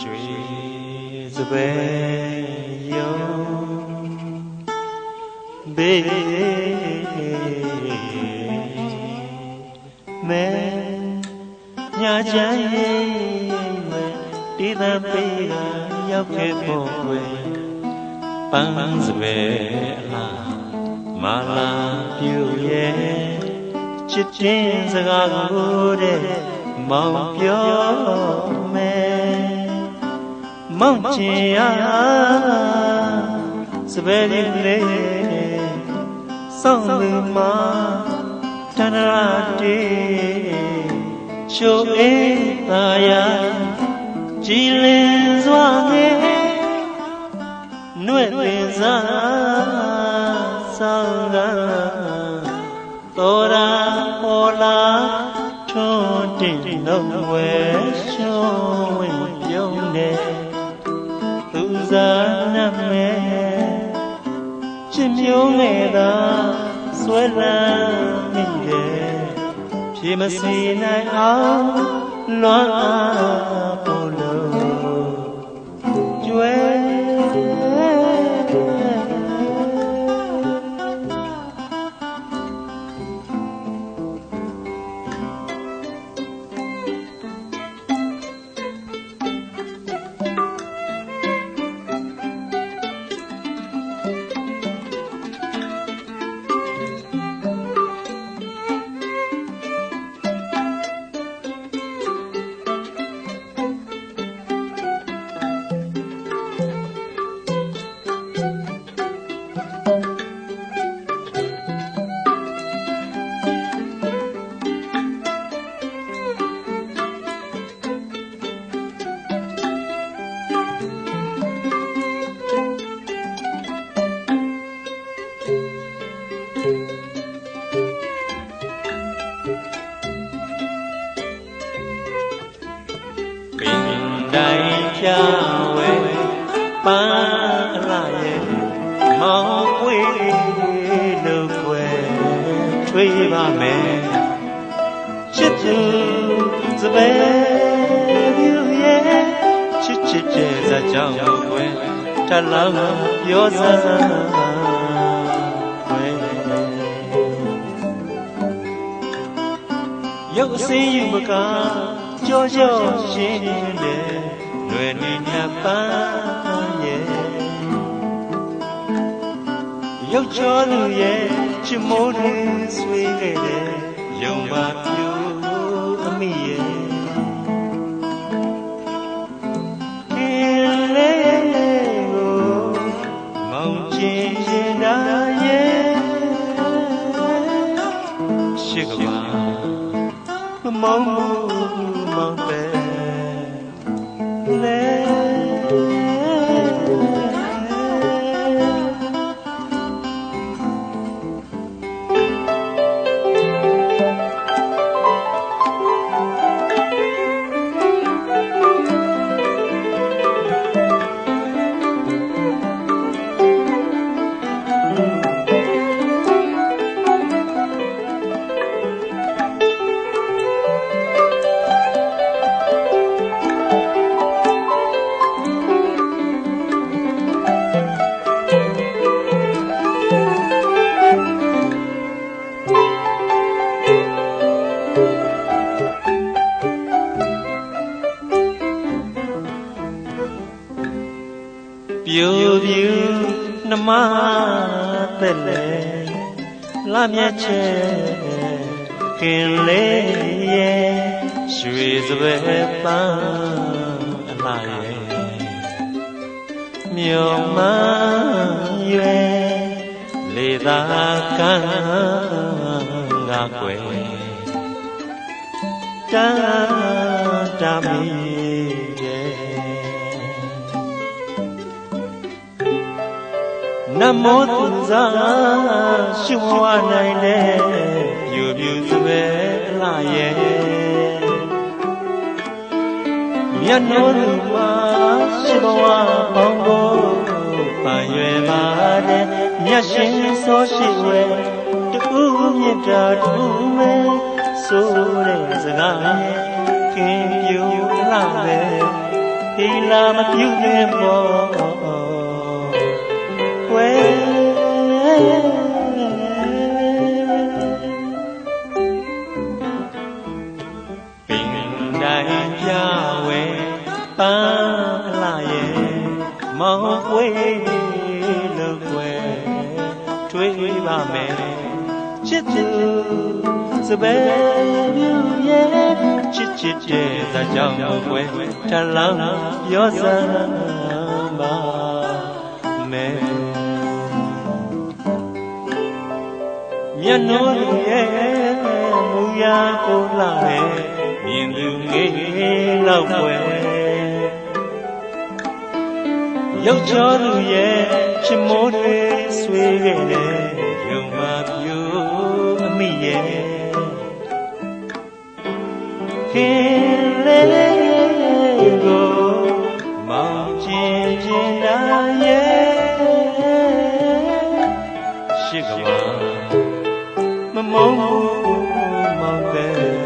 ရွှေစပယ်ယုံဘေးမဲညာချမ်းရဲ့မဲတီးသပေးကရောက်ခဲ့ဖို့ွယ်ပန်းစပယ်အလားမာလာပြူရဲ့ချစ်ချင်းစကားကိုတဲ့မောင်ပြောမယ် မောင်ချင်ရစပယ်လေးလေးစောင့်လူမတန္တရာတေချိုအေးသာယာကြည်လင်စွာငယ်နှွဲ့ပင်စားဆောင်ကသောရာဟောလာထွန်းတင်လုံးဝဲရှုံးဝင်ပြုံးတယ်သူ စားနမဲချစ်မျိုးငယ်သာဆွဲလန်းမိတယ်ဖြေမစီနိုင်အောင်လွမ်းအား ပင်တိုင်းဖြာဝဲပန်းအလာရဲ့မောင်ဝေးလို့ွယ်ထွေးပါမယ်ချစ်သူစပယ်ပြူရဲ့ချစ်ချစ်တဲ့ဇာကြောင့်ွယ်ထလောင်းပြောစမ်းွ စင်းယူမကကြောကြောရှင်းတယ်လွယ်နေညပန်းရဲ့ရုပ်ချောလူရဲ့ချစ်မိုးတွေဆွေးခဲ့တယ်ယုံပါပြူ မော နှမသက်လေလာမြတ်ချေခင်လေးရဲ့ရွှေစပယ်ပန်းအလားရဲ့မြော်မရွယ်လေသာကန်းငါကွယ်တာတာမီ နမောသူဇာရှိဝါနိုင်လေပြူပြူစပယ်အလားရဲ့မြတ်နိုးသူမှာရှိဘဝပေါင်းဖို့ပန်ရွယ်ပါတဲ့မြတ်ရှင်စောရှိဝဲတူမြတ်တာတူမဲဆိုတဲ့စကားရဲ့ခင်ပြူအလားပဲဒီလာမပြုနဲ့မော ပန်းလာရဲ့မောင်ဝဲလို့ွယ်ထွေးပါမယ်ချစ်သူစပယ်ပြူရဲ့ချစ်ချစ်တဲ့ဇာကြောင့်ွယ်ထလောင်းပြောစမ်းပါမယ်မျက်နှာရဲ့မူရာကိုလာရဲ့မြင်သူငယ်လောက်ွယ် ရုပ်ချောသူရဲ့ချစ်မိုးတွေဆွေးခဲ့တဲ့ယုံမပြူအမိရဲ့ခင်လေးကိုမောင်ကျင်ကျင်နာရဲ့ရှိကဘာမမုန်းဘူး